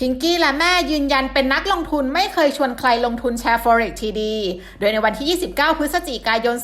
พิงกี้และแม่ยืนยันเป็นนักลงทุนไม่เคยชวนใครลงทุนแชร์ Forex TD โดยในวันที่ 29 พฤศจิกายน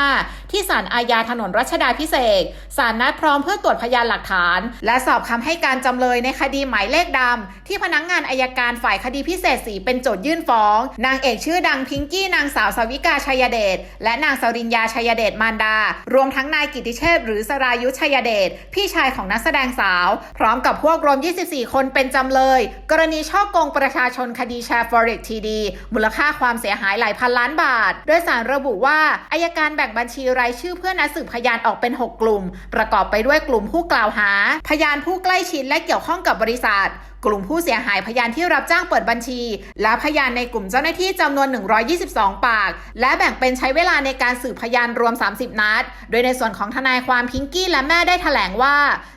2565 ที่ศาลอาญาถนนรัชดาพิเศษศาลนัดพร้อมเพื่อตรวจพยานหลักฐาน และสอบคำให้การจำเลยในคดีหมายเลขดำ ที่พนักงงานอายการฝ่ายคดีพิเศษสีเป็นโจทยื่นฟ้อง นางเอกชื่อดังพิงกี้นางสาวสวิกาชัยเดชและนางสริญญาชัยเดชมารดา รวมทั้งนายกิติเชษหรือสรายุชัยเดชพี่ชายของนักแสดงสาว พร้อมกับพวกรวม 24 คนเป็นจำเลย กรณีช่อกงประชาชนคดีแชร์ Forex TD มูลค่าความเสียหายหลายพันล้านบาท โดยสารระบุว่าอายการแบ่งบัญชีรายชื่อเพื่อนัดสืบพยานออกเป็น 6 กลุ่ม ประกอบไปด้วยกลุ่มผู้กล่าวหา พยานผู้ใกล้ชิดและเกี่ยวข้องกับบริษัท กลุ่มผู้เสียหายพยานที่รับจ้างเปิดบัญชี และพยานในกลุ่มเจ้าหน้าที่จำนวน 122 ปาก และแบ่งเป็นใช้เวลาในการสืบพยานรวม 30 นัด โดยในส่วนของทนายความพิงกี้และแม่ได้ถแถลงว่า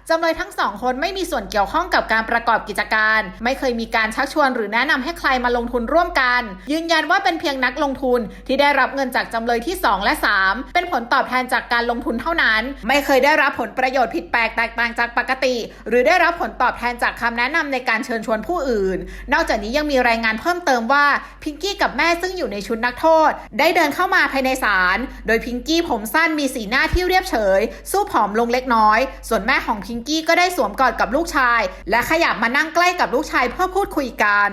จำเลยทั้งสองคนไม่มีส่วนเกี่ยวข้องกับการประกอบกิจการ ไม่เคยมีการชักชวนหรือแนะนำให้ใครมาลงทุนร่วมกัน ยืนยันว่าเป็นเพียงนักลงทุนที่ได้รับเงินจากจำเลยที่ 2 และ 3 เป็นผลตอบแทนจากการลงทุนเท่านั้น ไม่เคยได้รับผลประโยชน์ผิดแปลกแตกต่างจากปกติ หรือได้รับผลตอบแทนจากคำแนะนำในการการเชิญชวนผู้อื่น นอกจากนี้ยังมีรายงานเพิ่มเติมว่าพิงกี้กับแม่ซึ่งอยู่ในชุดนักโทษ ได้เดินเข้ามาภายในศาล โดยพิงกี้ผมสั้นมีสีหน้าที่เรียบเฉย สู้ผอมลงเล็กน้อย ส่วนแม่ของพิงกี้ก็ได้สวมกอดกับลูกชาย และขยับมานั่งใกล้กับลูกชายเพื่อพูดคุยกัน